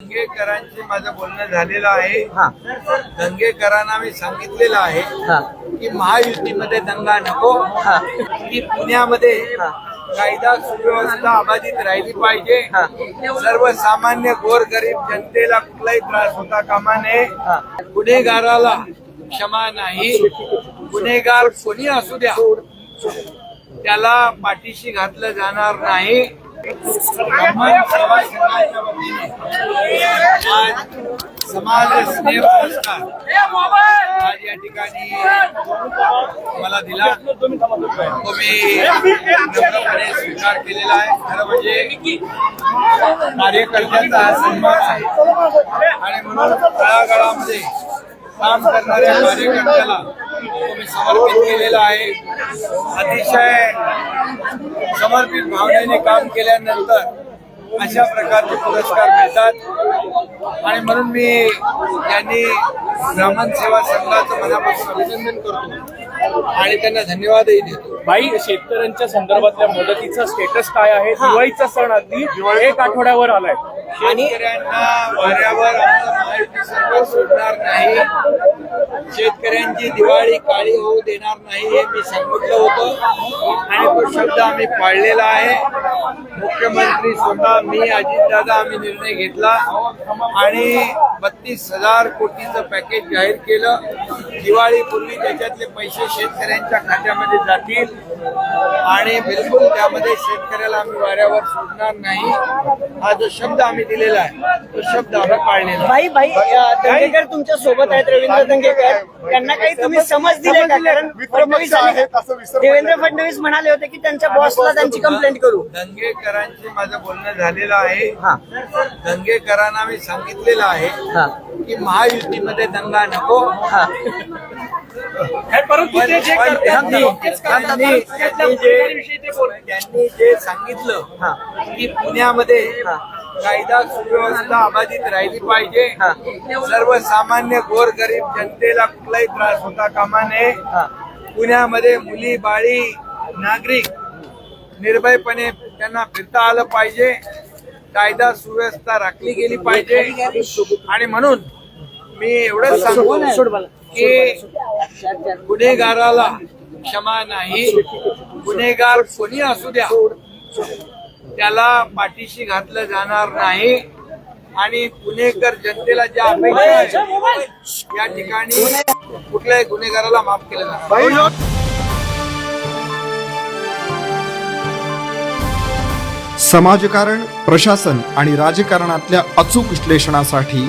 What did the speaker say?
दंगेकरांशी माझं बोलणं झालेलं आहे. हा. दंगेकरांना मी सांगितलेलं आहे हा. की महायुतीमध्ये दंगा नको. हा. की पुण्यामध्ये. कायदा सुव्यवस्था अबाधित राहिली पाहिजे. हा. सर्वसामान्य गोरगरीब जनतेला कुठलाही त्रास होता कामा नये. हा. गुन्हेगाराला क्षमा नाही. गुन्हेगार कोणी असू द्या. त्याला पाठीशी घातलं जाणार नाही. आज समाज स्नेह पुरस्कार आज या ठिकाणी मला दिला तो मी नम्रपणे स्वीकार केलेला आहे खरं म्हणजे कार्यकर्त्यांचा हा सन्मान आहे आणि म्हणून तळागाळामध्ये काम करणाऱ्या कार्यकर्त्याला तो समर्पित केलेला आहे. अतिशय समर्पित भावनेने काम केल्यानंतर अशा प्रकारचे पुरस्कार मिळतात. आणि म्हणून मी त्यांनी ब्राह्मण सेवा संघाचं मनापासून अभिनंदन करतो आणि त्यांना धन्यवादही देतो. भाई शेतकऱ्यांच्या संदर्भातल्या मदतीचा स्टेटस काय आहे? दिवाळीचा सण अगदी एक आठवड्यावर आलाय. शेतकऱ्यांना वाऱ्यावर आमचं महायुती सरकार सोडणार नाही. शेतकऱ्यांची दिवाळी काळी होऊ देणार नाही हे मी सांगितलं होतं. आणि तो शब्द आम्ही पाळलेला आहे. मुख्यमंत्री स्वतः मी अजितदादा आम्ही निर्णय घेतला. आणि बत्तीस हजार कोटीचं पॅकेज जाहीर केलं. दिवाळीपूर्वी त्याच्यातले पैसे शेतकऱ्यांच्या खात्यामध्ये जातील. आणि बिलकुल त्यामध्ये शेतकऱ्याला आम्ही वाऱ्यावर सोडणार नाही. हा जो शब्द आम्ही दिलेला आहे तो शब्द आम्ही पाळलेला आहे. भाई भाई दंगेकर तुमच्यासोबत आहेत रवींद्र दंगेकर. त्यांना काही तुम्ही समज दिले का? कारण फडणवीस आणि- देवेंद्र फडणवीस म्हणाले होते की त्यांच्या बॉसला त्यांची कंप्लेंट करू. दंगेकरांशी माझं बोलणं झालेलं आहे. हा. दंगेकरांना मी सांगितलेलं आहे हा. की महायुतीमध्ये दंगा नको. हा. परंतु ते जे पण करतात त्यांनी- योग्यच करतात. त्यांनी- त्यांनी जे- विषयी ते बोलतात. त्यांनी जे सांगितलं हा. की पुण्यामध्ये. कायदा सुव्यवस्था अबाधित राहिली पाहिजे हा. सर्वसामान्य गोरगरीब जनतेला कुठलाही त्रास होता कामा नये हा पुण्यामध्ये मुली बाळी नागरिक निर्भयपणे त्यांना फिरता आलं पाहिजे कायदा सुव्यवस्था राखली गेली पाहिजे आणि म्हणून मी एवढंच सांगू. की गुन्हेगाराला क्षमा नाही. गुन्हेगार कोणी असू द्या. त्याला पाठीशी घातलं जाणार नाही. आणि पुणेकर जनतेला ज्या अपेक्षा आहेत या ठिकाणी कुठल्याही गुन्हेगाराला माफ केलं जाणार. समाजकारण प्रशासन आणि राजकारणातल्या अचूक विश्लेषणासाठी